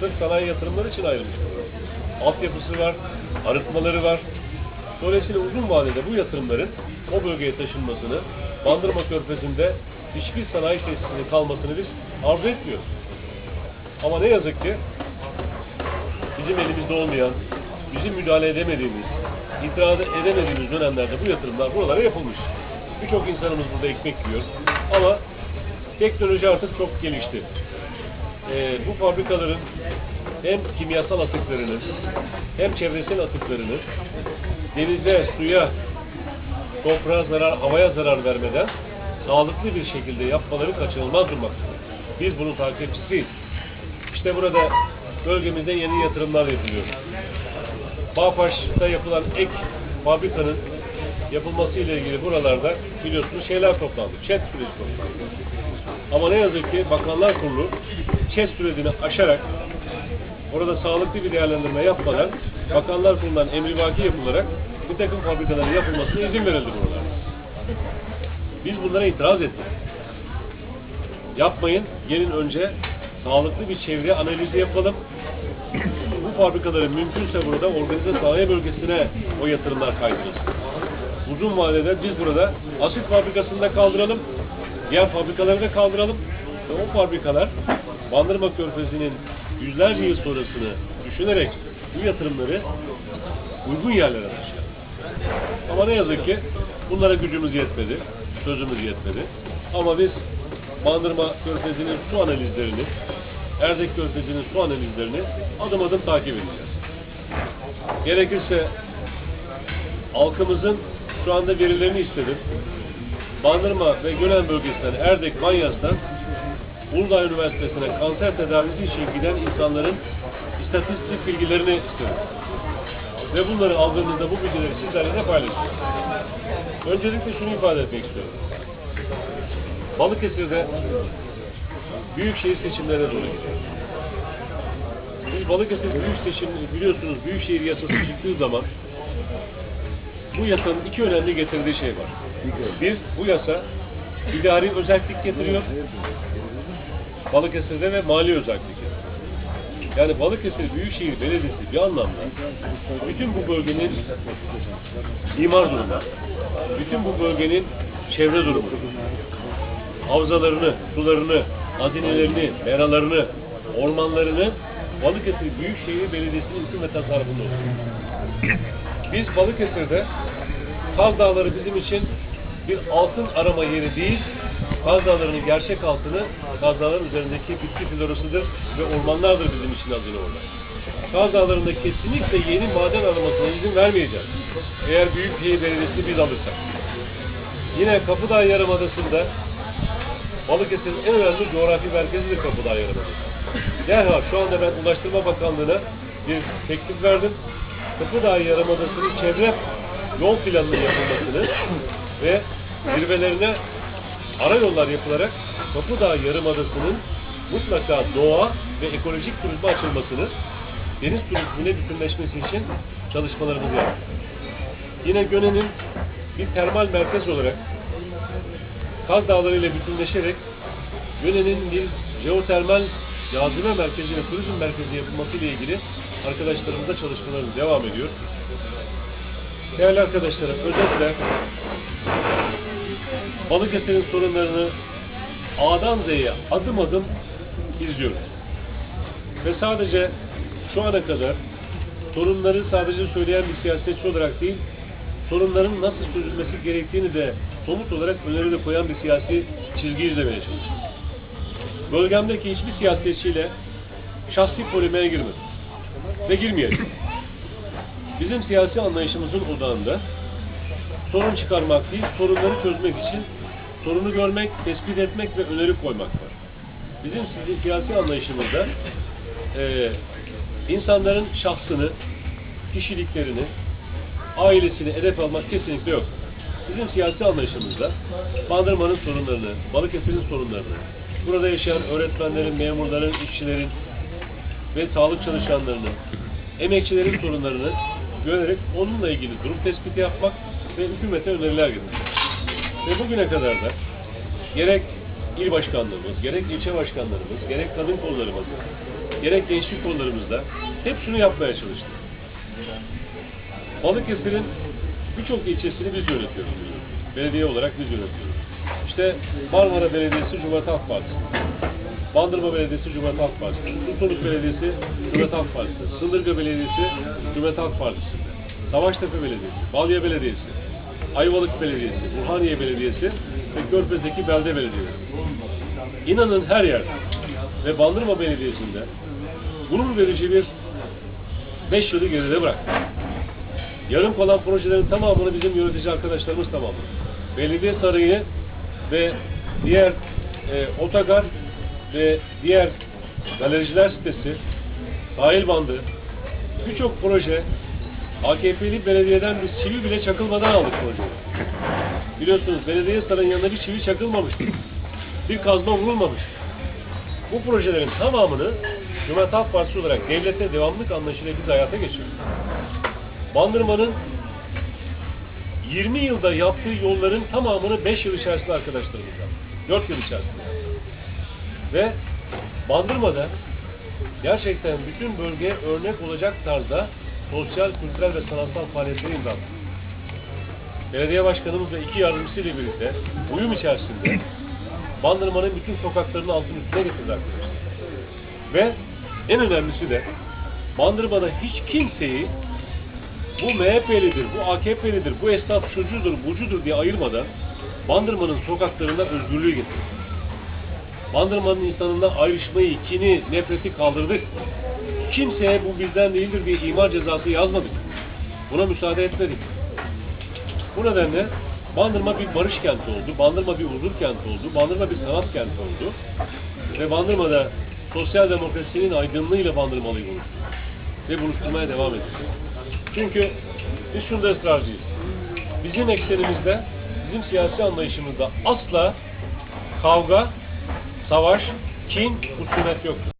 sırf sanayi yatırımları için ayrılmış. Altyapısı var, arıtmaları var. Dolayısıyla uzun vadede bu yatırımların o bölgeye taşınmasını, Bandırma Körfezi'nde hiçbir sanayi tesisinin kalmasını biz arzu etmiyoruz. Ama ne yazık ki bizim elimizde olmayan, bizim müdahale edemediğimiz, itiraz edemediğimiz dönemlerde bu yatırımlar buralara yapılmış. Birçok insanımız burada ekmek yiyor. Ama teknoloji artık çok gelişti. Ee, bu fabrikaların hem kimyasal atıklarını hem çevresel atıklarını denize, suya, toprağa zarar, havaya zarar vermeden sağlıklı bir şekilde yapmaları kaçınılmaz durmaktadır. Biz bunun takipçisiyiz. İşte burada bölgemizde yeni yatırımlar yapılıyor. Bağpaş'ta yapılan ek fabrikanın yapılması ile ilgili buralarda biliyorsunuz şeyler toplandı. ÇED süreci toplandı. Ama ne yazık ki Bakanlar Kurulu ÇED sürecini aşarak orada sağlıklı bir değerlendirme yapmadan Bakanlar Kurulu'ndan emrivaki yapılarak bir takım fabrikaların yapılmasına izin verildi buralarda. Biz bunlara itiraz ettik. Yapmayın, gelin önce sağlıklı bir çevre analizi yapalım. Bu fabrikaların mümkünse burada organize sanayi bölgesine o yatırımlar kaydırılsın. Uzun vadede biz burada asit fabrikasını da kaldıralım, diğer fabrikaları da kaldıralım ve o fabrikalar Bandırma Körfezi'nin yüzlerce yıl sonrasını düşünerek bu yatırımları uygun yerlere taşıyalım. Ama ne yazık ki bunlara gücümüz yetmedi, sözümüz yetmedi. Ama biz Bandırma Körfezi'nin su analizlerini, Erdek Körfezi'nin su analizlerini adım adım takip edeceğiz. Gerekirse halkımızın şu anda verilerini istedim. Bandırma ve Gölen bölgesinden, Erdek, Manyas'tan Uludağ Üniversitesi'ne kanser tedavisi için giden insanların istatistik bilgilerini istedim. Ve bunları aldığımızda bu bilgileri sizlerle de paylaşacağız. Öncelikle şunu ifade etmek istiyorum. Balıkesir'de büyükşehir seçimlerine doğru gidiyoruz. Biz Balıkesir büyük seçim biliyorsunuz büyükşehir yasası çıktığı zaman bu yasanın iki önemli getirdiği şey var. Bir, bu yasa idari özellik getiriyor. Balıkesir'de ve mali özellik getiriyor. Yani Balıkesir Büyükşehir Belediyesi bir anlamda bütün bu bölgenin imar durumu, bütün bu bölgenin çevre durumu, havzalarını, sularını, hazinelerini, meralarını, ormanlarını Balıkesir Büyükşehir Belediyesi'nin hüküm ve tasarrufunda olur. Biz Balıkesir'de Kaz Dağları bizim için bir altın arama yeri değil, Kaz Dağları'nın gerçek altını Kaz Dağları'nın üzerindeki bitki florasıdır ve ormanlardır bizim için hazine orada. Kaz Dağları'nda kesinlikle yeni maden aramasına izin vermeyeceğiz. Eğer Büyükşehir Belediyesi biz alırsak. Yine Kapıdağ Yarımadası'nda Balıkesir'in en önemli coğrafi merkezidir Kapıdağ Yarımadası. Derhal şu anda ben Ulaştırma Bakanlığı'na bir teklif verdim. Kapıdağ Yarımadası'nın çevre yol planının yapılmasını ve zirvelerine ara yollar yapılarak Kapıdağ Yarımadası'nın mutlaka doğa ve ekolojik turizme açılmasını, deniz turizmine bütünleşmesi için çalışmalarımızı yaptık. Yine Göne'nin bir termal merkez olarak Kaz Dağları ile bütünleşerek Göne'nin bir jeotermal cazibe merkezi ve turizm merkezi yapılması ile ilgili arkadaşlarımızla çalışmalarımız devam ediyor. Değerli arkadaşlarım, özetle Balıkesir'in sorunlarını A'dan Z'ye adım adım izliyoruz. Ve sadece şu ana kadar sorunları sadece söyleyen bir siyasetçi olarak değil, sorunların nasıl çözülmesi gerektiğini de somut olarak öneri de koyan bir siyasi çizgi izlemeye çalışıyoruz. Bölgemdeki hiçbir siyasetçiyle şahsi polemiğe girmedim. Ve girmeyelim. Bizim siyasi anlayışımızın odağında sorun çıkarmak değil, sorunları çözmek için sorunu görmek, tespit etmek ve öneri koymak var. Bizim si- siyasi anlayışımızda eee insanların şahsını, kişiliklerini, ailesini hedef almak kesinlikle yok. Bizim siyasi anlayışımızda Bandırma'nın sorunlarını, Balıkesir'in sorunlarını, burada yaşayan öğretmenlerin, memurların, işçilerin ve sağlık çalışanlarının, emekçilerin sorunlarını görerek onunla ilgili durum tespiti yapmak ve hükümete öneriler getirmek. Ve bugüne kadar da gerek il başkanlığımız, gerek ilçe başkanlarımız, gerek kadın kollarımız, gerek gençlik konularımızda hep şunu yapmaya çalıştık. Balıkesir'in birçok ilçesini biz yönetiyoruz. Belediye olarak biz yönetiyoruz. İşte Marmara Belediyesi Cumhuriyet Halk Partisi. Bandırma Belediyesi Cumhuriyet Halk Partisi. Sultanlık Belediyesi Cumhuriyet Halk Partisi. Sındırga Belediyesi Cumhuriyet Halk Partisi. Savaştepe Belediyesi, Balya Belediyesi, Ayvalık Belediyesi, Burhaniye Belediyesi ve Körfez'deki Belde Belediyesi. İnanın her yerde ve Bandırma Belediyesi'nde gurur verici bir 5 yılı geride bıraktık. Yarım kalan projelerin tamamını bizim yönetici arkadaşlarımız tamamladı. Belediye Sarayı ve diğer e, otogar ve diğer galericiler sitesi, sahil bandı, birçok proje AKP'li belediyeden bir çivi bile çakılmadan aldık projeyi. Biliyorsunuz belediye sarayının yanına bir çivi çakılmamıştı. Bir kazma vurulmamış. Bu projelerin tamamını Cumhuriyet Halk Partisi olarak devlete devamlık anlayışıyla biz hayata geçiriyoruz. Bandırma'nın 20 yılda yaptığı yolların tamamını 5 yıl içerisinde arkadaşlarımız yaptı. 4 yıl içerisinde yaptı. Ve Bandırma'da gerçekten bütün bölgeye örnek olacak tarzda sosyal, kültürel ve sanatsal faaliyetleri imza attı. Belediye başkanımız ve iki yardımcısıyla birlikte uyum içerisinde Bandırma'nın bütün sokaklarını altın üstüne getirdi. Ve en önemlisi de Bandırma'da hiç kimseyi bu MHP'lidir, bu AKP'lidir, bu esnaf çocuğudur, bucudur diye ayırmadan Bandırma'nın sokaklarında özgürlüğü getirdi. Bandırma'nın insanından ayrışmayı, kini, nefreti kaldırdık. Kimseye bu bizden değildir diye imar cezası yazmadık. Buna müsaade etmedik. Bu nedenle Bandırma bir barış kenti oldu, Bandırma bir huzur kenti oldu, Bandırma bir sanat kenti oldu. Ve Bandırma'da sosyal demokrasinin aydınlığıyla Bandırmalıyı buluştu. Ve buluşturmaya devam edeceğiz. Çünkü biz şunda ısrarcıyız. Bizim eksenimizde, bizim siyasi anlayışımızda asla kavga, savaş, kin, husumet yoktur.